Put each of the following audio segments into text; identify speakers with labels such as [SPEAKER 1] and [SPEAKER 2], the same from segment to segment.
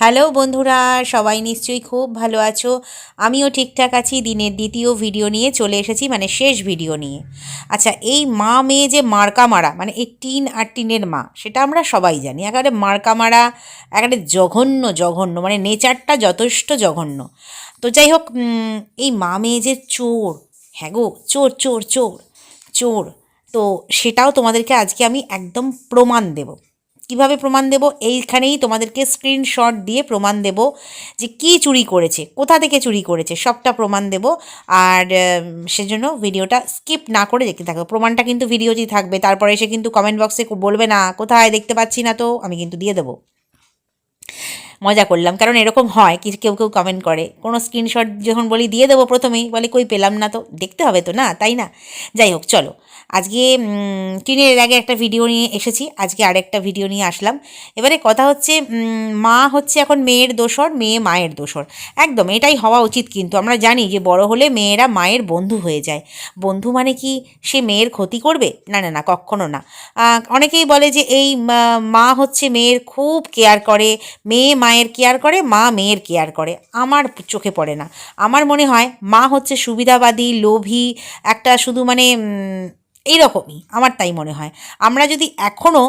[SPEAKER 1] Hello বন্ধুরা, সবাই নিশ্চয়ই খুব ভালো আছো। আমিও ঠিকঠাক আছি, দিনের দ্বিতীয় ভিডিও নিয়ে চলে এসেছি মানে শেষ ভিডিও নিয়ে। আচ্ছা এই মা মেয়ে যে মার্কা মারা মানে এই টিন আর টিনের মা, সেটা আমরা সবাই জানি। একেবারে মার্কা মারা, একেবারে জঘন্য জঘন্য মানে নেচারটা যথেষ্ট জঘন্য। তো যাই হোক এই মা মেয়ে যে চোর হ্যাঁ গো, চোর চোর চোর চোর, তো সেটাও তোমাদেরকে আজকে আমি একদম প্রমাণ দেবো। কীভাবে প্রমাণ দেব? এইখানেই তোমাদেরকে স্ক্রিনশট দিয়ে প্রমাণ দেব যে কি চুরি করেছে, কোথা থেকে চুরি করেছে, সবটা প্রমাণ দেব। আর সেজন্য ভিডিওটা স্কিপ না করে দেখতে থাকবে প্রমাণটা কিন্তু ভিডিওতেই থাকবে। তারপরে এসে কিন্তু কমেন্ট বক্সে বলবে না, কোথায় দেখতে পাচ্ছি না তো? আমি কিন্তু দিয়ে দেবো। মজা করলাম। কারণ এরকম হয় কি, কেউ কেউ কমেন্ট করে। কোনো স্ক্রিনশট যখন বলি, দিয়ে দেবো প্রথমেই। বলে, কই পেলাম না তো? দেখতে হবে তো না? তাই না? যাই হোক, চলো। আজকে টিনের আগে একটা ভিডিও নিয়ে এসেছি, আজকে আরেকটা ভিডিও নিয়ে আসলাম। এবারে কথা হচ্ছে মা হচ্ছে এখন মেয়ের দোসর মেয়ে মায়ের দোসর একদম, এটাই হওয়া উচিত কিন্তু। আমরা জানি যে বড় হলে মেয়েরা মায়ের বন্ধু হয়ে যায়। বন্ধু মানে কি? সে মেয়ের ক্ষতি করবে? না না না, কখনো না। অনেকেই বলে যে এই মা- হচ্ছে মেয়ের খুব কেয়ার করে। মেয়ে মায়ের কেয়ার করে, মা মেয়ের কেয়ার করে। আমার চোখে পড়ে না। আমার মনে হয় মা হচ্ছে সুবিধাবাদী, লোভী, একটা শুধু মানে এইরকমই আমার তাই মনে হয়। আমরা যদি এখনও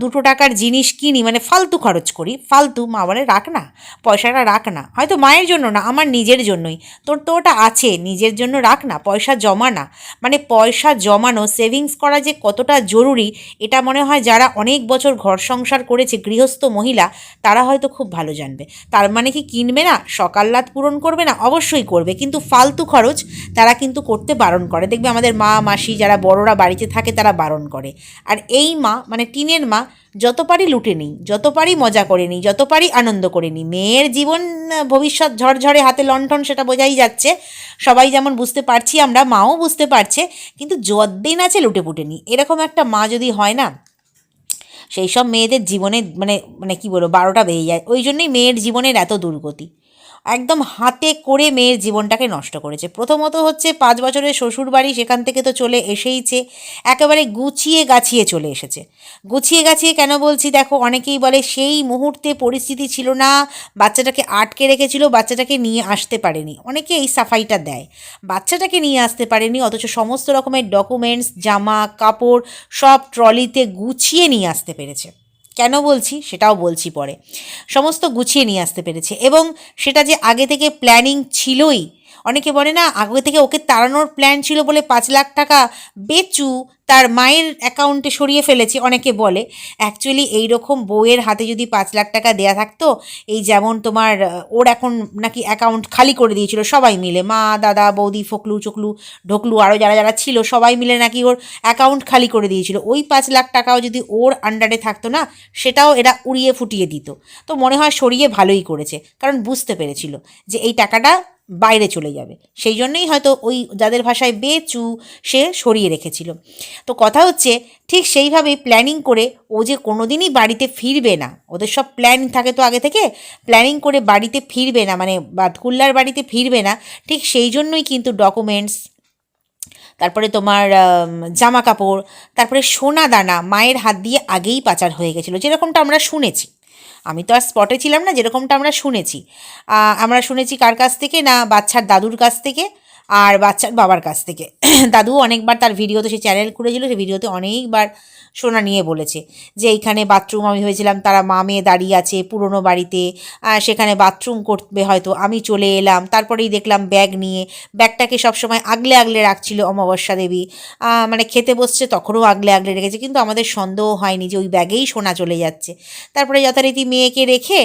[SPEAKER 1] দুটো টাকার জিনিস কিনি মানে ফালতু খরচ করি, ফালতু মা বলে, রাখ না, পয়সাটা রাখ না। হয়তো মায়ের জন্য না, আমার নিজের জন্যই। তোর তো ওটা আছে, নিজের জন্য রাখ না, পয়সা জমা না। মানে পয়সা জমানো সেভিংস করা যে কতটা জরুরি, এটা মনে হয় যারা অনেক বছর ঘর সংসার করেছে, গৃহস্থ মহিলা, তারা হয়তো খুব ভালো জানবে। তার মানে কি কিনবে না সকাল্লাত পূরণ করবে না? অবশ্যই করবে, কিন্তু ফালতু খরচ তারা কিন্তু করতে বারণ করে। দেখবে আমাদের মা, মাসি যারা বড়রা বাড়িতে থাকে, তারা বারণ করে। আর এই মা মানে টিনের মা যত পারি লুটে নিই যত পারি মজা করে নিই যত পারি আনন্দ করে নিই। মেয়ের জীবন ভবিষ্যৎ ঝড়ঝড়ে হাতে লণ্ঠন সেটা বোঝাই যাচ্ছে। সবাই যেমন বুঝতে পারছি আমরা, মাও বুঝতে পারছে, কিন্তু যদ্দিন আছে লুটে পুটে নিই। এরকম একটা মা যদি হয় না, সেই সব মেয়েদের জীবনে মানে মানে কি বলব, বারোটা বেজে যায়। ওই জন্যই মেয়ের জীবনের এত দুর্গতি। একদম হাতে করে মেয়ের জীবনটাকে নষ্ট করেছে। প্রথমত হচ্ছে পাঁচ বছরের শ্বশুর বাড়ি সেখান থেকে তো চলে এসেইছে। একেবারে গুছিয়ে গাছিয়ে চলে এসেছে। গুছিয়ে গাছিয়ে কেন বলছি? দেখো, অনেকেই বলে সেই মুহূর্তে পরিস্থিতি ছিল না, বাচ্চাটাকে আটকে রেখেছিল, বাচ্চাটাকে নিয়ে আসতে পারেনি। অনেকে এই সাফাইটা দেয়। বাচ্চাটাকে নিয়ে আসতে পারেনি, অথচ সমস্ত রকমের ডকুমেন্টস জামা, কাপড় সব ট্রলিতে গুছিয়ে নিয়ে আসতে পেরেছে। কেন বলছি সেটাও বলছি পরে। সমস্ত গুছিয়ে নিয়ে আসতে পেরেছে এবং সেটা যে আগে থেকে প্ল্যানিং ছিলই, অনেকে বলে না, আগে থেকে ওকে তাড়ানোর প্ল্যান ছিল বলে পাঁচ লাখ টাকা বেচু তার মায়ের অ্যাকাউন্টে সরিয়ে ফেলেছে, অনেকে বলে। অ্যাকচুয়ালি এই রকম বউয়ের হাতে যদি পাঁচ লাখ টাকা দেয়া থাকতো, এই যেমন তোমার ওর এখন নাকি অ্যাকাউন্ট খালি করে দিয়েছিল সবাই মিলে। মা, দাদা, বৌদি, ফকলু, চকলু, ঢোকলু আরও যারা যারা ছিল, সবাই মিলে নাকি ওর অ্যাকাউন্ট খালি করে দিয়েছিল। ওই পাঁচ লাখ টাকাও যদি ওর আন্ডারে থাকতো না, সেটাও এরা উড়িয়ে ফুটিয়ে দিত। তো মনে হয় সরিয়ে ভালোই করেছে, কারণ বুঝতে পেরেছিল যে এই টাকাটা বাইরে চলে যাবে। সেই জন্যই হয়তো ওই যাদের ভাষায় বেচু সে সরিয়ে রেখেছিল। তো কথা হচ্ছে, ঠিক সেইভাবেই প্ল্যানিং করে ও যে কোনো দিনই বাড়িতে ফিরবে না, ওদের সব প্ল্যান থাকে তো আগে থেকে প্ল্যানিং করে বাড়িতে ফিরবে না মানে বাদকুল্লার বাড়িতে ফিরবে না, ঠিক সেই জন্যই কিন্তু ডকুমেন্টস তারপরে তোমার জামা কাপড় তারপরে সোনা দানা মায়ের হাত দিয়ে আগেই পাচার হয়ে গেছিল, যেরকমটা আমরা শুনেছি। আমি তো আর স্পটে ছিলাম না, যেরকমটা আমরা শুনেছি। আমরা শুনেছি কার কাছ থেকে না, বাচ্চার দাদুর কাছ থেকে। আর বাচ্চার বাবার কাছ থেকে। দাদু অনেকবার তার ভিডিওতে, সে চ্যানেল খুলেছিল, সে ভিডিওতে অনেকবার সোনা নিয়ে বলেছে যে, এইখানে বাথরুম আমি ভেবেছিলাম তারা মা মেয়ে দাঁড়িয়ে আছে পুরনো বাড়িতে সেখানে বাথরুম করবে হয়তো, আমি চলে এলাম। তারপরেই দেখলাম ব্যাগ নিয়ে, ব্যাগটাকে সবসময় আগলে আগলে রাখছিল অমাবস্যা দেবী। মানে খেতে বসছে, তখনও আগলে আগলে রেখেছে, কিন্তু আমাদের সন্দেহ হয়নি যে, ওই ব্যাগেই সোনা চলে যাচ্ছে। তারপরে যথারীতি মেয়েকে রেখে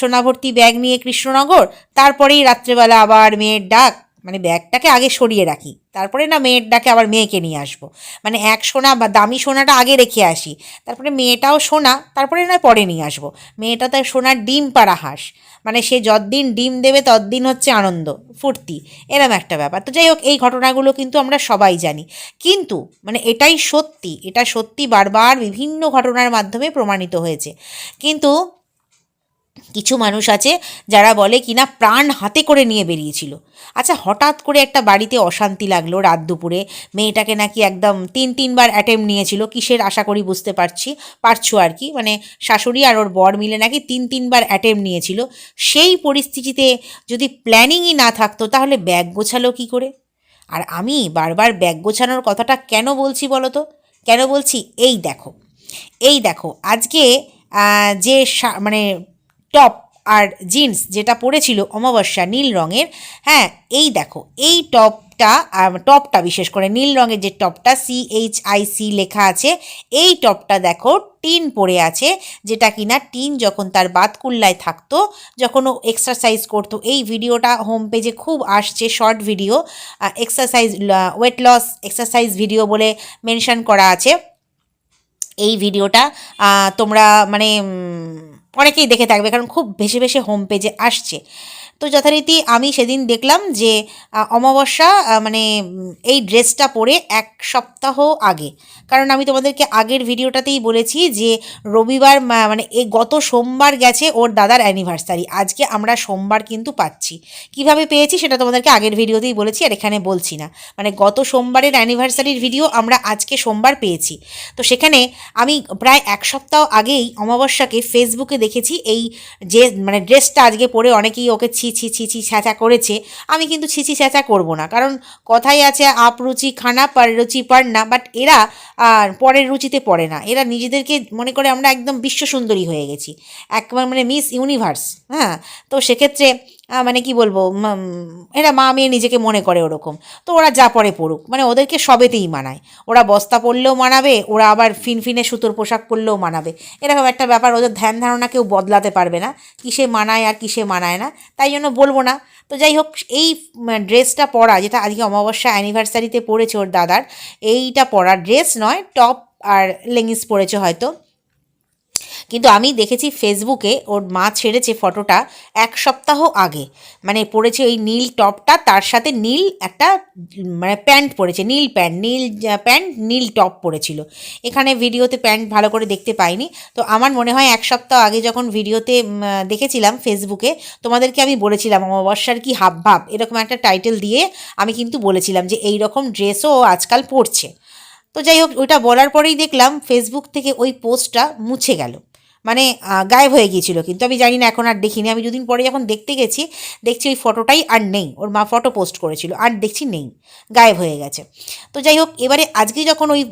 [SPEAKER 1] সোনা ভর্তি ব্যাগ নিয়ে কৃষ্ণনগর, তারপরেই রাত্রেবেলা আবার মেয়ের ডাক মানে ব্যাগটাকে আগে সরিয়ে রাখি। তারপরে না মেয়ের ডাকে আবার মেয়েকে নিয়ে আসব। মানে এক সোনা বা দামি সোনাটা আগে রেখে আসি। তারপরে মেয়েটাও সোনা, তারপরে না পরে নিয়ে আসব। মেয়েটা তার সোনার ডিম পাড়া হাঁস। মানে সে যতদিন ডিম দেবে ততদিন হচ্ছে আনন্দ, ফুর্তি। এরম একটা ব্যাপার। তো যাই হোক, এই ঘটনাগুলো কিন্তু আমরা সবাই জানি। কিন্তু মানে এটাই সত্যি, এটা সত্যি বারবার বিভিন্ন ঘটনার মাধ্যমে প্রমাণিত হয়েছে। কিন্তু কিছু মানুষ আছে যারা বলে কিনা প্রাণ হাতে করে নিয়ে বেরিয়েছিল। আচ্ছা হঠাৎ করে একটা বাড়িতে অশান্তি লাগল রাত দুপুরে। মেয়েটাকে নাকি একদম তিন, তিনবার অ্যাটেম্প নিয়েছিল। কিসের আশা করি বুঝতে পারছি, পারছ আর কি? মানে শাশুড়ি আর ওর বর মিলে নাকি তিন, তিনবার অ্যাটেম্প নিয়েছিল। সেই পরিস্থিতিতে যদি প্ল্যানিংই না থাকতো, তাহলে ব্যাগ গোছালো কী করে? আর আমি বারবার ব্যাগ গোছানোর কথাটা কেন বলছি বলো তো? কেন বলছি, এই দেখো এই দেখো, আজকে যে মানে টপ আর জিন্স যেটা পরেছিল অমাবস্যা নীল রঙের হ্যাঁ এই দেখো, এই টপটা টপটা বিশেষ করে নীল রঙের যে টপটা সি এইচ আই সি লেখা আছে, এই টপটা দেখো টিন পরে আছে, যেটা কিনা টিন যখন তার বাতকুল্লায় থাকতো, যখন ও এক্সারসাইজ করতো, এই ভিডিওটা হোম পেজে খুব আসছে short video exercise weight loss exercise video বলে মেনশন করা আছে, এই ভিডিওটা তোমরা মানে অনেকেই দেখে থাকবে কারণ খুব বেশি বেশি হোম পেজে আসছে। তো যথারীতি আমি সেদিন দেখলাম যে অমাবস্যা মানে এই ড্রেসটা পরে এক সপ্তাহ আগে। কারণ আমি তোমাদেরকে আগের ভিডিওটাতেই বলেছি যে, রবিবার মানে এই গত সোমবার গেছে ওর দাদার অ্যানিভার্সারি আজকে আমরা সোমবার কিন্তু পাচ্ছি। কীভাবে পেয়েছি সেটা তোমাদেরকে আগের ভিডিওতেই বলেছি, আর এখানে বলছি না। মানে গত সোমবারের অ্যানিভার্সারির ভিডিও আমরা আজকে সোমবার পেয়েছি। তো সেখানে আমি প্রায় এক সপ্তাহ আগেই অমাবস্যাকে ফেসবুকে দেখেছি, এই যে মানে ড্রেসটা আজকে পরে অনেকেই ওকে ছি ছি ছি ছি ছ্যাঁচা করেছে, আমি কিন্তু ছি ছি ছ্যাঁচা করব না। কারণ কথাই আছে আপরুচি খানা, পার রুচি পার না বাট এরা পরের রুচিতে পড়ে না। এরা নিজেদেরকে মনে করে আমরা একদম বিশ্ব সুন্দরী হয়ে গেছি। একবার মানে মিস ইউনিভার্স হ্যাঁ? তো সেক্ষেত্রে মানে কি বলব এরা মা মেয়ে নিজেকে মনে করে ওরকম। তো ওরা যা পরে পড়ুক মানে ওদেরকে সবেতেই মানায়। ওরা বস্তা পরলেও মানাবে, ওরা আবার ফিনফিনে সুতোর পোশাক পরলেও মানাবে। এরকম একটা ব্যাপার, ওদের ধ্যান ধারণা কেউ বদলাতে পারবে না। কিসে মানায় আর কিসে মানায় না। তাই জন্য বলব না। তো যাই হোক, এই ড্রেসটা পরা, যেটা আজকে অমাবস্যা অ্যানিভার্সারিতে পরেছে ওর দাদার, এইটা পরা। ড্রেস নয়, টপ আর লেগিংস পরেছে হয়তো। কিন্তু আমি দেখেছি ফেসবুকে ওর মা ছেড়েছে ফটোটা এক সপ্তাহ আগে। মানে পরেছে ওই নীল টপটা, তার সাথে নীল একটা মানে প্যান্ট পরেছে নীল প্যান্ট নীল প্যান্ট, নীল টপ পরেছিল এখানে ভিডিওতে প্যান্ট ভালো করে দেখতে পাইনি। তো আমার মনে হয় এক সপ্তাহ আগে যখন ভিডিওতে দেখেছিলাম ফেসবুকে তোমাদেরকে আমি বলেছিলাম, অমাবস্যার কি হাব ভাব এরকম একটা টাইটেল দিয়ে আমি কিন্তু বলেছিলাম যে এই রকম ড্রেসও আজকাল পরছে। তো যাই হোক ওইটা বলার পরেই দেখলাম ফেসবুক থেকে ওই পোস্টটা মুছে গেল। মানে গায়েব হয়ে গিয়েছিল। কিন্তু আমি জানি না, এখন আর দেখিনি। আমি দুদিন পরে যখন দেখতে গেছি, দেখছি ওই ফটোটাই আর নেই। ওর মা ফটো পোস্ট করেছিল, আর দেখছি নেই। গায়েব হয়ে গেছে। তো যাই হোক, এবারে আজকে যখন ওই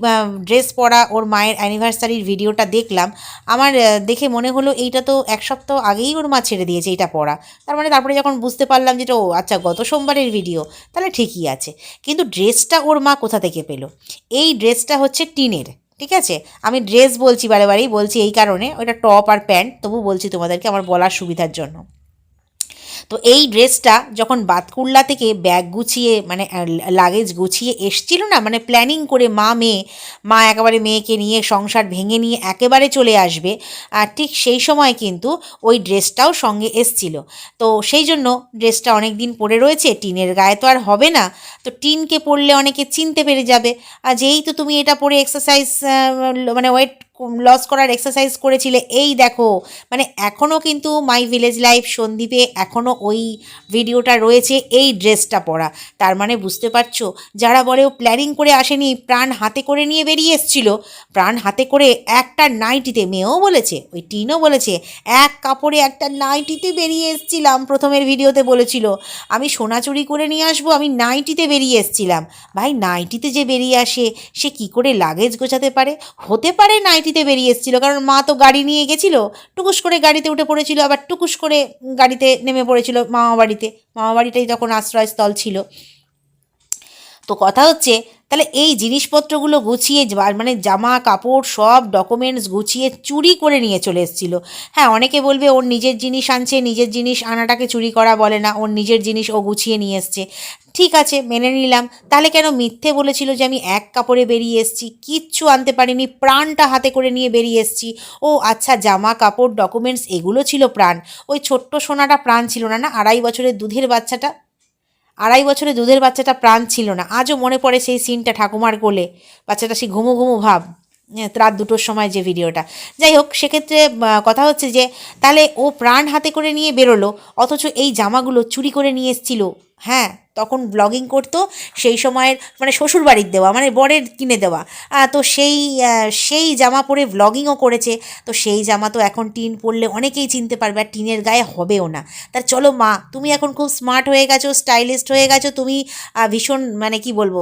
[SPEAKER 1] ড্রেস পরা ওর মায়ের অ্যানিভার্সারির ভিডিওটা দেখলাম, আমার দেখে মনে হলো এইটা তো এক সপ্তাহ আগেই ওর মা ছেড়ে দিয়েছে এইটা পড়া তার মানে তারপরে যখন বুঝতে পারলাম যেটা ও আচ্ছা গত সোমবারের ভিডিও, তাহলে ঠিকই আছে। কিন্তু ড্রেসটা ওর মা কোথা থেকে পেল? এই ড্রেসটা হচ্ছে টিনের। ঠিক আছে? আমি ড্রেস বলছি বারে বারেই, বলছি এই কারণে, ওটা টপ আর প্যান্ট তবু বলছি তোমাদেরকে আমার বলার সুবিধার জন্য। তো এই ড্রেসটা যখন বাতকুল্লা থেকে ব্যাগ গুছিয়ে মানে লাগেজ গুছিয়ে এসছিল না মানে প্ল্যানিং করে মা, মেয়ে, মা একেবারে মেয়েকে নিয়ে সংসার ভেঙে নিয়ে একেবারে চলে আসবে, আর ঠিক সেই সময় কিন্তু ওই ড্রেসটাও সঙ্গে এসছিল। তো সেই জন্য ড্রেসটা অনেক দিন পরে রয়েছে, টিনের গায়ে তো আর হবে না, তো টিনকে পরলে অনেকে চিনতে পেরে যাবে। আর যেই তো তুমি এটা পরে এক্সারসাইজ মানে ওয়েট লস করার এক্সারসাইজ করেছিলে। এই দেখো মানে এখনও কিন্তু মাই ভিলেজ লাইফ সন্দীপে এখনও ওই ভিডিওটা রয়েছে, এই ড্রেসটা পরা। তার মানে বুঝতে পারছ? যারা বলে ও প্ল্যানিং করে আসেনি, প্রাণ হাতে করে নিয়ে বেরিয়ে এসছিল, প্রাণ হাতে করে একটা নাইটিতে মেয়েও বলেছে, ওই টিনও বলেছে, এক কাপড়ে একটা নাইটিতে বেরিয়ে এসছিলাম, প্রথমের ভিডিওতে বলেছিল। আমি সোনা চুরি করে নিয়ে আসব, আমি নাইটিতে বেরিয়ে এসছিলাম। ভাই নাইটিতে যে বেরিয়ে আসে, সে কি করে লাগেজ গোছাতে পারে? হতে পারে নাইটিতে বেরিয়ে এসেছিল, কারণ মা তো গাড়ি নিয়ে গেছিল, টুকুস করে গাড়িতে উঠে পড়েছিল, আবার টুকুস করে গাড়িতে নেমে পড়েছিল মামা বাড়িতে মামা বাড়িটাই তখন আশ্রয়স্থল ছিল। তো কথা হচ্ছে, তাহলে এই জিনিসপত্রগুলো গুছিয়ে মানে জামা কাপড় সব ডকুমেন্টস গুছিয়ে চুরি করে নিয়ে চলে এসেছিল। হ্যাঁ অনেকে বলবে ওর নিজের জিনিস আনছে, নিজের জিনিস আনাটাকে চুরি করা বলে না, ওর নিজের জিনিস ও গুছিয়ে নিয়ে এসছে। ঠিক আছে, মেনে নিলাম। তাহলে কেন মিথ্যে বলেছিল যে আমি এক কাপড়ে বেরিয়ে এসেছি? কিচ্ছু আনতে পারিনি, প্রাণটা হাতে করে নিয়ে বেরিয়ে এসেছি। ও আচ্ছা জামা কাপড় ডকুমেন্টস এগুলো ছিল প্রাণ। ওই ছোট্ট সোনাটা প্রাণ ছিল না না? আড়াই বছরের দুধের বাচ্চাটা আড়াই বছরে দুধের বাচ্চাটা প্রাণ ছিল না। আজও মনে পড়ে সেই সিনটা ঠাকুমার কোলে। বাচ্চাটা সেই ঘুমু ঘুমু ভাব রাত দুটোর সময় যে ভিডিওটা। যাই হোক, সেক্ষেত্রে কথা হচ্ছে যে, তাহলে ও প্রাণ হাতে করে নিয়ে বেরোলো, অথচ এই জামাগুলো চুরি করে নিয়ে এসেছিল। হ্যাঁ তখন ব্লগিং করতো, সেই সময়ের মানে শ্বশুর বাড়ির দেওয়া মানে বরের কিনে দেওয়া। তো সেই সেই জামা পরে ব্লগিংও করেছে, তো সেই জামা তো এখন টিন পরলে অনেকেই চিনতে পারবে আর টিনের গায়ে হবেও না। তার চলো মা, তুমি এখন খুব স্মার্ট হয়ে গেছো স্টাইলিস্ট হয়ে গেছো, তুমি ভীষণ মানে কি বলব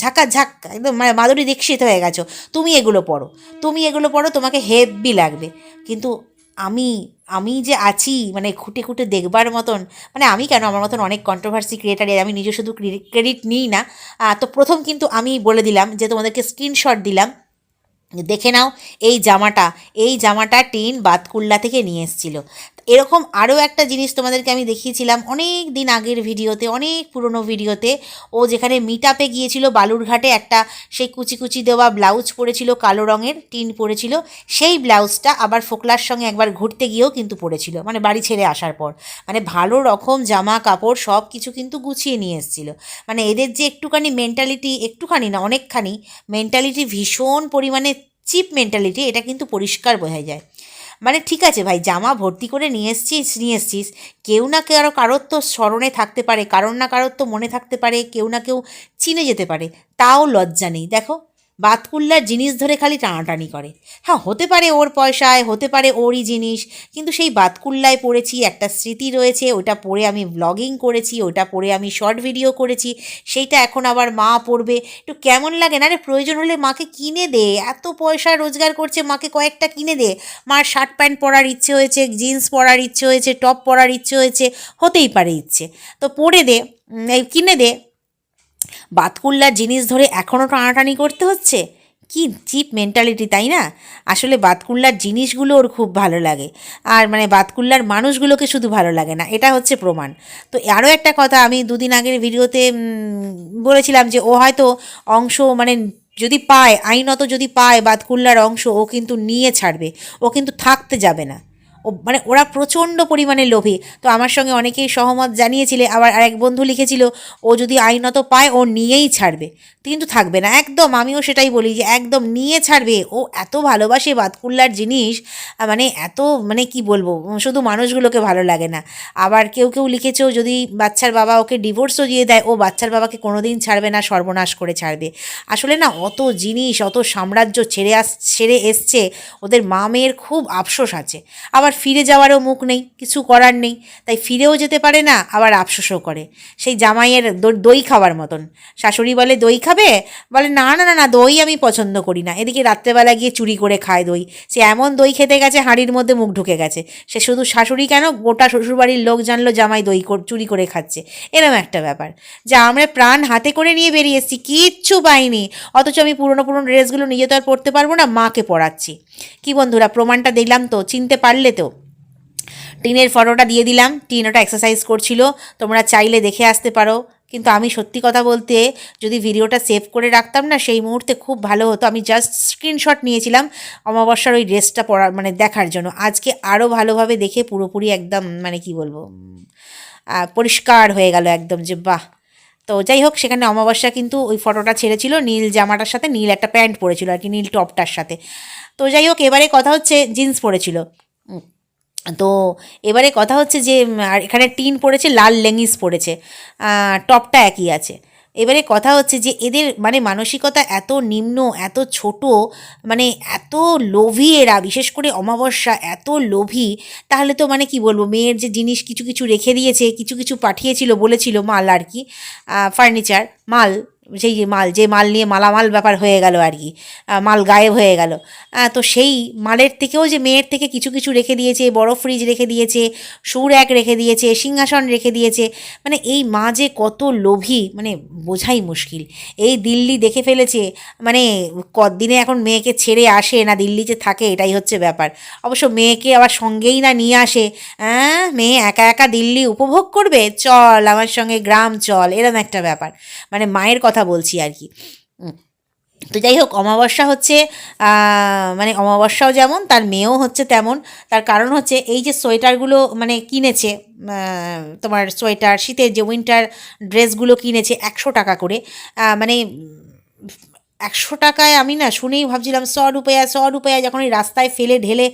[SPEAKER 1] ঝাঁকা ঝাঁক একদম মানে মাধুরী দীক্ষিত হয়ে গেছো। তুমি এগুলো পড়ো তুমি এগুলো পড়ো তোমাকে হেভি লাগবে। কিন্তু আমি আমি যে আছি মানে খুঁটে খুঁটে দেখবার মতন মানে আমি কেন আমার মতন অনেক কন্ট্রোভার্সি ক্রিয়েটারে আমি নিজে শুধু ক্রেডিট নিই না। তো প্রথম কিন্তু আমি বলে দিলাম যে তোমাদেরকে স্ক্রিনশট দিলাম। দেখে নাও, এই জামাটা এই জামাটা টিন বাতকুল্লা থেকে নিয়ে এসেছিল। এরকম আরও একটা জিনিস তোমাদেরকে আমি দেখিয়েছিলাম অনেক দিন আগের ভিডিওতে, অনেক পুরনো ভিডিওতে। ও যেখানে মিট আপে গিয়েছিল, বালুরঘাটে একটা সেই কুচি কুচি দেওয়া ব্লাউজ পরেছিল, কালো রঙের টিন পরেছিল। সেই ব্লাউজটা আবার ফোকলার সঙ্গে একবার ঘুরতে গিয়েও কিন্তু পরেছিল মানে বাড়ি ছেড়ে আসার পর। মানে ভালো রকম জামা কাপড় সব কিছু কিন্তু গুছিয়ে নিয়ে এসেছিল। মানে এদের যে একটুখানি মেন্টালিটি একটুখানি না, অনেকখানি মেন্টালিটি ভীষণ পরিমাণে চিপ মেন্টালিটি এটা কিন্তু পরিষ্কার বোঝা যায়। মানে ঠিক আছে ভাই, জামা ভর্তি করে নিয়ে এসছিস নিয়ে এসছিস। কেউ না কারও কারোর তো স্মরণে থাকতে পারে, কারোর না কারোর তো মনে থাকতে পারে, কেউ না কেউ চিনে যেতে পারে। তাও লজ্জা নেই। দেখো বাতকুল্লার জিনিস ধরে খালি টানাটানি করে। হ্যাঁ হতে পারে ওর পয়সায়, হতে পারে ওরই জিনিস, কিন্তু সেই বাতকুল্লায় পড়েছি, একটা স্মৃতি রয়েছে, ওটা পড়ে আমি ব্লগিং করেছি, ওটা পড়ে আমি শর্ট ভিডিও করেছি, সেইটা এখন আবার মা পড়বে। একটু কেমন লাগে না রে? প্রয়োজন হলে মাকে কিনে দে। এত পয়সা রোজগার করছে, মাকে কয়েকটা কিনে দে। মার শার্ট প্যান্ট পরার ইচ্ছে হয়েছে জিন্স পরার ইচ্ছে হয়েছে টপ পরার ইচ্ছে হয়েছে, হতেই পারে ইচ্ছে। তো পরে দে কিনে দে। বাতকুল্লার জিনিস ধরে এখনও টানাটানি করতে হচ্ছে? কি চিপ মেন্টালিটি তাই না? আসলে বাতকুল্লার জিনিসগুলো ওর খুব ভালো লাগে। আর মানে বাতকুল্লার মানুষগুলোকে শুধু ভালো লাগে না, এটা হচ্ছে প্রমাণ। তো আরও একটা কথা আমি দুদিন আগের ভিডিওতে বলেছিলাম যে ও হয়তো অংশ মানে যদি পায়, আইনত যদি পায় বাতকুল্লার অংশ, ও কিন্তু নিয়ে ছাড়বে। ও কিন্তু থাকতে যাবে না। মানে ওরা প্রচণ্ড পরিমাণে লোভী। তো আমার সঙ্গে অনেকেই সহমত জানিয়েছিলে, আবার আরেক বন্ধু লিখেছিল, ও যদি আইনত পায়, ও নিয়েই ছাড়বে। কিন্তু থাকবে না, একদম আমিও সেটাই বলি যে একদম নিয়ে ছাড়বে। ও এত ভালোবাসে বাতকুল্লার জিনিস মানে এত মানে কি বলব, শুধু মানুষগুলোকে ভালো লাগে না। আবার কেউ কেউ লিখেছেও, যদি বাচ্চার বাবা ওকে ডিভোর্সও দিয়ে দেয়, ও বাচ্চার বাবাকে কোনোদিন ছাড়বে না, সর্বনাশ করে ছাড়বে। আসলে না, অত জিনিস, অত সাম্রাজ্য ছেড়ে আস, ছেড়ে এসছে, ওদের মা মেয়ের খুব আফসোস আছে। আবার ফিরে যাওয়ারও মুখ নেই, কিছু করার নেই। তাই ফিরেও যেতে পারে না, আবার আফসোসও করে। সেই জামাইয়ের দই খাওয়ার মতন। শাশুড়ি বলে, দই খাবে? বলে, না না না না, দই আমি পছন্দ করি না। এদিকে রাত্রেবেলা গিয়ে চুরি করে খায় দই। সে এমন দই খেতে গেছে, হাঁড়ির মধ্যে মুখ ঢুকে গেছে। সে শুধু শাশুড়ি কেন, গোটা শ্বশুরবাড়ির লোক জানলো জামাই দই চুরি করে খাচ্ছে। এরম একটা ব্যাপার। যা আমরা প্রাণ হাতে করে নিয়ে বেরিয়ে এসেছি, কিচ্ছু পাইনি। অথচ আমি পুরনো পুরনো ড্রেসগুলো নিজে তো আর পরতে পারব না, মাকে পরাচ্ছি। কি বন্ধুরা, প্রমাণটা দিলাম তো, চিনতে পারলে তো। টিনের ফটোটা দিয়ে দিলাম। টিন ওটা এক্সারসাইজ করছিল। তোমরা চাইলে দেখে আসতে পারো। কিন্তু আমি সত্যি কথা বলতে যদি ভিডিওটা সেভ করে রাখতাম না, সেই মুহূর্তে খুব ভালো হতো। আমি জাস্ট স্ক্রিনশট নিয়েছিলাম অমাবস্যার ওই ড্রেসটা পরা মানে দেখার জন্য। আজকে আরও ভালোভাবে দেখে পুরোপুরি একদম মানে কি বলব পরিষ্কার হয়ে গেল একদম যে বাহ। তো যাই হোক, সেখানে অমাবস্যা কিন্তু ওই ফটোটা ছেড়েছিল। নীল জামাটার সাথে নীল একটা প্যান্ট পরেছিল আর কি, নীল টপটার সাথে। তো যাই হোক, এবারে কথা হচ্ছে জিন্স পরেছিল। তো এবারে কথা হচ্ছে যে আর এখানে টিন পড়েছে, লাল লেগিংস পড়েছে টপটা একই আছে। এবারে কথা হচ্ছে যে, এদের মানে মানসিকতা এত নিম্ন, এত ছোট মানে এত লোভী এরা, বিশেষ করে অমাবস্যা, এত লোভী, তাহলে তো মানে কি বলব, মেয়ের যে জিনিস কিছু কিছু রেখে দিয়েছে, কিছু কিছু পাঠিয়েছিল, বলেছিল মাল আর কি ফার্নিচার মাল সেই যে মাল যে মাল নিয়ে মালামাল ব্যাপার হয়ে গেল আর কি মাল গায়েব হয়ে গেল। তো সেই মালের থেকেও যে মেয়ের থেকে কিছু কিছু রেখে দিয়েছে, বড় ফ্রিজ রেখে দিয়েছে সুর এক রেখে দিয়েছে, সিংহাসন রেখে দিয়েছে মানে এই মা যে কত লোভী মানে বোঝাই মুশকিল। এই দিল্লি দেখে ফেলেছে মানে কদিনে এখন মেয়েকে ছেড়ে আসে না, দিল্লিতে থাকে, এটাই হচ্ছে ব্যাপার। অবশ্য মেয়েকে আবার সঙ্গেই না নিয়ে আসে হ্যাঁ মেয়ে একা একা দিল্লি উপভোগ করবে? চল আমার সঙ্গে গ্রাম চল, এরম একটা ব্যাপার। মানে মায়ের কথা বলছি আর কি। তো যাই হোক, অমাবস্যা হচ্ছে মানে অমাবস্যাও যেমন, তার মেয়েও হচ্ছে তেমন। তার কারণ হচ্ছে, এই যে সোয়েটারগুলো মানে কিনেছে তোমার সোয়েটার, শীতের যে উইন্টার ড্রেসগুলো কিনেছে একশো টাকা করে মানে একশো টাকায় আমি না শুনেই ভাবছিলাম শ রুপয়া শ রুপয়া যখন এই রাস্তায় ফেলে ঢেলে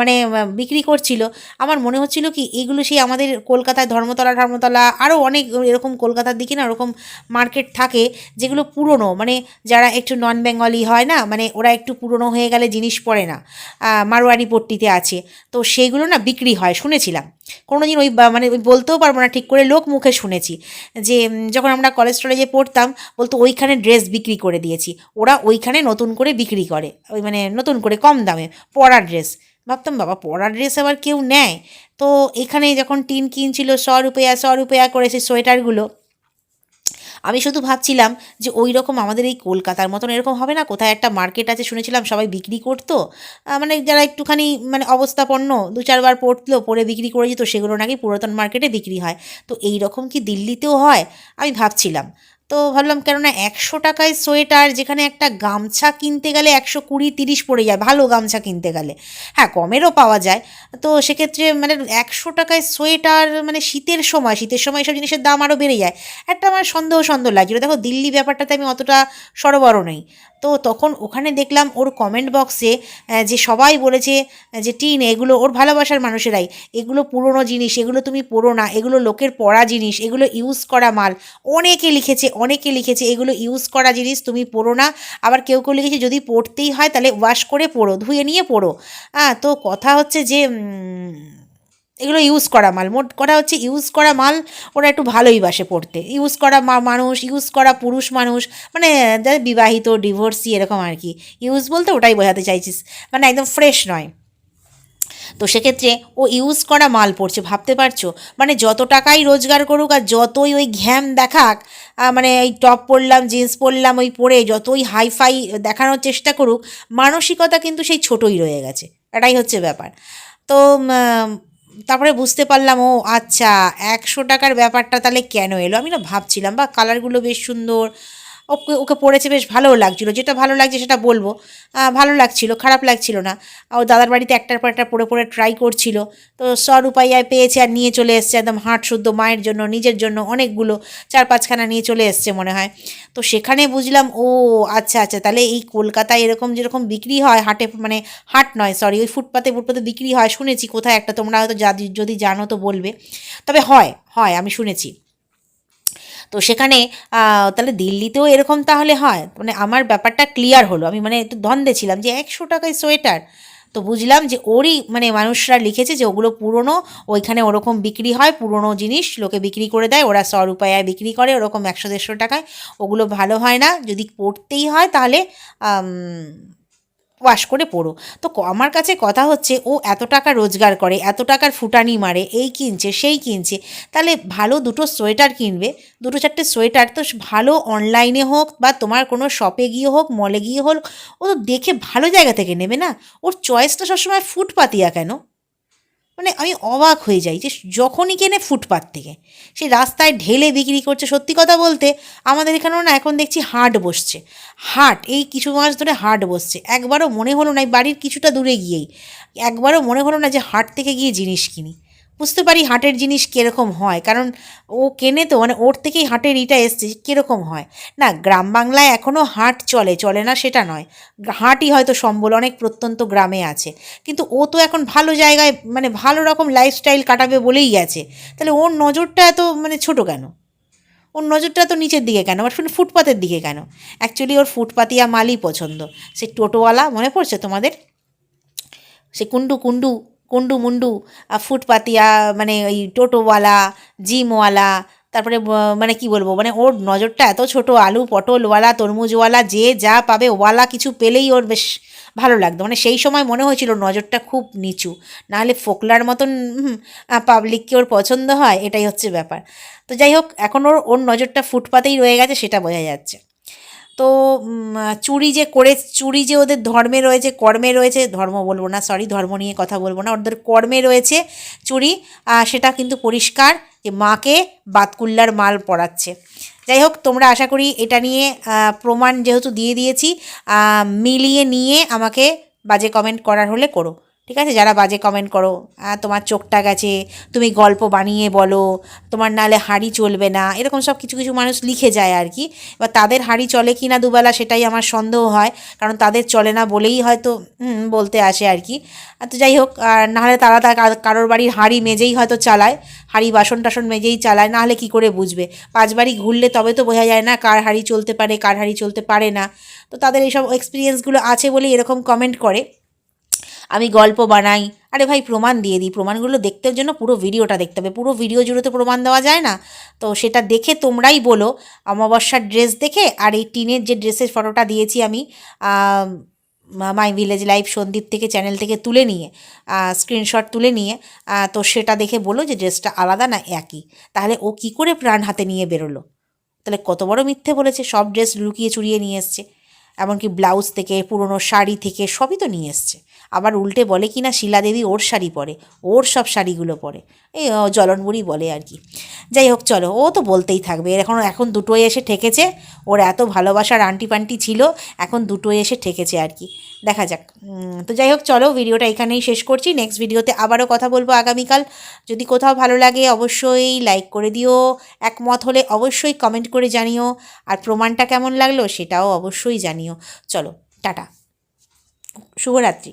[SPEAKER 1] মানে বিক্রি করছিল, আমার মনে হচ্ছিল কি এগুলো সেই আমাদের কলকাতায় ধর্মতলা ধর্মতলা আরও অনেক এরকম কলকাতার দিকে না ওরকম মার্কেট থাকে যেগুলো পুরনো মানে যারা একটু নন বেঙ্গলি হয় না মানে ওরা একটু পুরনো হয়ে গেলে জিনিস পড়ে না মারোয়ারি পট্টিতে আছে, তো সেইগুলো না বিক্রি হয়, শুনেছিলাম। কোনো দিন ওই মানে ওই বলতেও পারব না, ঠিক করে লোক মুখে শুনেছি, যে যখন আমরা কলেজ টলেজে পড়তাম, বলতো ওইখানে ড্রেস বিক্রি করে দিয়েছি ওরা ওইখানে নতুন করে বিক্রি করে, ওই মানে নতুন করে কম দামে পরা ড্রেস ভাবতাম, বাবা পরা ড্রেস আবার কেউ নেয়? তো এখানে যখন টিন কিনছিল শ রুপয়া শ রুপয়া করে সেই সোয়েটারগুলো, আমি শুধু ভাবছিলাম যে ওই রকম আমাদের এই কলকাতার মতন এরকম হবে না? কোথায় একটা মার্কেট আছে, শুনেছিলাম সবাই বিক্রি করতো? মানে যারা একটুখানি মানে অবস্থাপন্ন, দু চারবার পড়ল পরে বিক্রি করে যেত সেগুলো নাকি পুরাতন মার্কেটে বিক্রি হয়। তো এই রকম কি দিল্লিতেও হয়? আমি ভাবছিলাম। তো ভাবলাম কেননা একশো টাকায় সোয়েটার যেখানে একটা গামছা কিনতে গেলে একশো কুড়ি তিরিশ পড়ে যায়, ভালো গামছা কিনতে গেলে। হ্যাঁ কমেরও পাওয়া যায়। তো সেক্ষেত্রে মানে একশো টাকায় সোয়েটার মানে শীতের সময় শীতের সময় এসব জিনিসের দাম আরও বেড়ে যায়। একটা আমার সন্দেহ সন্দেহ লাগছিল। দেখো, দিল্লি ব্যাপারটাতে আমি অতটা সরবর নেই। তো তখন ওখানে দেখলাম ওর কমেন্ট বক্সে যে সবাই বলেছে যে টিন, এগুলো ওর ভালোবাসার মানুষেরাই। এগুলো পুরনো জিনিস, এগুলো তুমি পড়ো না, এগুলো লোকের পড়া জিনিস, এগুলো ইউজ করা মাল। অনেকে লিখেছে অনেকে লিখেছে, এগুলো ইউজ করা জিনিস তুমি পড়ো না। আবার কেউ কেউ লিখেছে, যদি পড়তেই হয় তাহলে ওয়াশ করে পড়ো, ধুয়ে নিয়ে পড়ো। হ্যাঁ তো কথা হচ্ছে যে এগুলো ইউজ করা মাল। মোট কথা হচ্ছে ইউজ করা মাল ওরা একটু ভালোই বাসে পড়তে। ইউজ করা মানুষ ইউজ করা পুরুষ মানুষ মানে যারা বিবাহিত ডিভোর্সি এরকম আর কি। ইউজ বলতে ওটাই বোঝাতে চাইছিস। মানে একদম ফ্রেশ নয়। তো সেক্ষেত্রে ও ইউজ করা মাল পড়ছে, ভাবতে পারছ? মানে যত টাকাই রোজগার করুক আর যতই ওই ঘ্যাম দেখাক মানে এই টপ পরলাম জিন্স পরলাম, ওই পরে যতই হাইফাই দেখানোর চেষ্টা করুক, মানসিকতা কিন্তু সেই ছোটই রয়ে গেছে। এটাই হচ্ছে ব্যাপার। তো তারপরে বুঝতে পারলাম, ও আচ্ছা একশো টাকার ব্যাপারটা তাহলে কেন এলো? আমি না ভাবছিলাম, বা কালারগুলো বেশ সুন্দর ওকে ওকে পড়েছে, বেশ ভালোও লাগছিল। যেটা ভালো লাগছে সেটা বলব। ভালো লাগছিল, খারাপ লাগছিল না। ও দাদার বাড়িতে একটার পর একটা পড়ে পড়ে ট্রাই করছিল। তো স রুপাইয়ায় পেয়েছে আর নিয়ে চলে এসছে একদম হাট শুদ্ধ মায়ের জন্য, নিজের জন্য অনেকগুলো, চার পাঁচখানা নিয়ে চলে এসছে মনে হয়। তো সেখানে বুঝলাম, ও আচ্ছা আচ্ছা তাহলে এই কলকাতায় এরকম যেরকম বিক্রি হয়, হাটে মানে হাট নয় সরি ওই ফুটপাতে ফুটপাতে বিক্রি হয়, শুনেছি কোথায় একটা, তোমরা হয়তো যদি জানো তো বলবে। তবে হয় হয়, আমি শুনেছি। তো সেখানে তাহলে দিল্লিতেও এরকম তাহলে হয়? মানে আমার ব্যাপারটা ক্লিয়ার হলো। আমি মানে একটু ধন্দে ছিলাম যে একশো টাকায় সোয়েটার। তো বুঝলাম যে ওরই মানে মানুষরা লিখেছে যে ওগুলো পুরনো, ওইখানে ওরকম বিক্রি হয়, পুরনো জিনিস, লোকে বিক্রি করে দেয়, ওরা শ রুপায়ায় বিক্রি করে, ওরকম একশো দেড়শো টাকায়। ওগুলো ভালো হয় না। যদি পড়তেই হয় তাহলে ওয়াশ করে পড়ো তো আমার কাছে কথা হচ্ছে, ও এত টাকা রোজগার করে, এত টাকার ফুটানি মারে, এই কিনছে, সেই কিনছে, তাহলে ভালো দুটো সোয়েটার কিনবে, দুটো চারটে সোয়েটার তো ভালো অনলাইনে হোক বা তোমার কোনো শপে গিয়ে হোক মলে গিয়ে হোক, ও তো দেখে ভালো জায়গা থেকে নেবে না? ওর চয়েসটা সবসময় ফুটপাতিয়া কেন? মানে আমি অবাক হয়ে যাই যে যখনই কেনে ফুটপাত থেকে। সে রাস্তায় ঢেলে বিক্রি করছে, সত্যি কথা বলতে আমাদের এখানেও না এখন দেখছি হাট বসছে। হাট, এই কিছু মাস ধরে হাট বসছে। একবারও মনে হলো না বাড়ির কিছুটা দূরে গিয়েই। একবারও মনে হলো না যে হাট থেকে গিয়ে জিনিস কিনি। বুঝতে পারি হাটের জিনিস কীরকম হয়, কারণ ও কেনে তো মানে ওর থেকেই হাটের ইটা এসছে কীরকম হয়। না, গ্রাম বাংলায় এখনও হাট চলে চলে না সেটা নয়। হাটই হয়তো সম্বল, অনেক প্রত্যন্ত গ্রামে আছে। কিন্তু ও তো এখন ভালো জায়গায় মানে ভালো রকম লাইফস্টাইল কাটাবে বলেই গেছে। তাহলে ওর নজরটা এত মানে ছোট কেন? ওর নজরটা তো নিচের দিকে কেন? ওর শুধু ফুটপাতের দিকে কেন? অ্যাকচুয়ালি ওর ফুটপাতিয়া মালই পছন্দ। সে টোটোওয়ালা, মনে পড়ছে তোমাদের? সে কুন্ডু কুন্ডু কুন্ডু মুন্ডু আহ, ফুটপাতিয়া মানে ওই টোটোওয়ালা জিমওয়ালা তারপরে মানে কি বলব মানে ওর নজরটা এত ছোট আলু পটলওয়ালা তরমুজওয়ালা যে যা পাবে ওয়ালা কিছু পেলেই ওর বেশ ভালো লাগতো। মানে সেই সময় মনে হয়েছিল নজরটা খুব নিচু। নাহলে ফোকলার মতন পাবলিককে ওর পছন্দ হয় এটাই হচ্ছে ব্যাপার। তো যাই হোক এখন ওর ওর নজরটা ফুটপাতেই রয়ে গেছে সেটা বোঝা যাচ্ছে। তো চুরি যে করে, চুরি যে ওদের ধর্মে রয়েছে, কর্মে রয়েছে, ধর্ম বলব না সরি ধর্ম নিয়ে কথা বলব না, ওদের কর্মে রয়েছে চুরি সেটা কিন্তু পরিষ্কার যে মাকে বাতকুল্লার মাল পড়াচ্ছে যাই হোক, তোমরা আশা করি এটা নিয়ে প্রমাণ যেহেতু দিয়ে দিয়েছি মিলিয়ে নিয়ে আমাকে বাজে কমেন্ট করার হলে করো। ঠিক আছে? যারা বাজে কমেন্ট করো তোমার চোখটা গেছে, তুমি গল্প বানিয়ে বলো, তোমার নালে হাঁড়ি চলবে না। এরকম সব কিছু কিছু মানুষ লিখে যায় আর কি। এবার তাদের হাঁড়ি চলে কি না দুবেলা সেটাই আমার সন্দেহ হয়, কারণ তাদের চলে না বলেই হয়তো বলতে আসে আর কি। তো যাই হোক নাহলে তারা কা- কারোর বাড়ির হাঁড়ি মেজেই হয়তো চালায়, হাঁড়ি বাসন টাসন মেজেই চালায়, নাহলে কি করে বুঝবে? পাঁচ বাড়ি ঘুরলে তবে তো বোঝা যায় না কার হাঁড়ি চলতে পারে, কার হাঁড়ি চলতে পারে না। তো তাদের এইসব এক্সপিরিয়েন্সগুলো আছে বলেই এরকম কমেন্ট করে। আমি গল্প বানাই। আরে ভাই, প্রমাণ দিয়ে দিই। প্রমাণগুলো দেখতে জন্য পুরো ভিডিওটা দেখতে হবে। পুরো ভিডিও জুড়ে তো প্রমাণ দেওয়া যায় না। তো সেটা দেখে তোমরাই বলো। অমাবস্যার ড্রেস দেখে আর এই টিনের যে ড্রেসের ফটোটা দিয়েছি আমি মাই ভিলেজ লাইফ সন্দীপ থেকে চ্যানেল থেকে তুলে নিয়ে স্ক্রিনশট তুলে নিয়ে তো সেটা দেখে বলো যে ড্রেসটা আলাদা না একই। তাহলে ও কি করে প্রাণ হাতে নিয়ে বেরোলো? তাহলে কত বড় মিথ্যে বলেছে। সব ড্রেস লুকিয়ে চুরিয়ে নিয়ে এসছে। এমনকি ব্লাউজ থেকে, পুরনো শাড়ি থেকে সবই তো নিয়ে এসছে। আবার উল্টে বলে কি না, শিলাদেবী ওর শাড়ি পরে, ওর সব শাড়িগুলো পরে। এই জলনবুড়ি বলে আর কি। যাই হোক, চলো, ও তো বলতেই থাকবে। এখন এখন দুটোই এসে ঠেকেছে। ওর এত ভালোবাসার আন্টি পান্টি ছিল, এখন দুটোই এসে ঠেকেছে আর কি। দেখা যাক। তো যাই হোক, চলো, ভিডিওটা এখানেই শেষ করছি। নেক্সট ভিডিওতে আবারও কথা বলব আগামীকাল। যদি কোথাও ভালো লাগে, অবশ্যই লাইক করে দিও। একমত হলে অবশ্যই কমেন্ট করে জানিও। আর প্রমাণটা কেমন লাগল, সেটাও অবশ্যই জানিও। চলো, টাটা। শুভরাত্রি।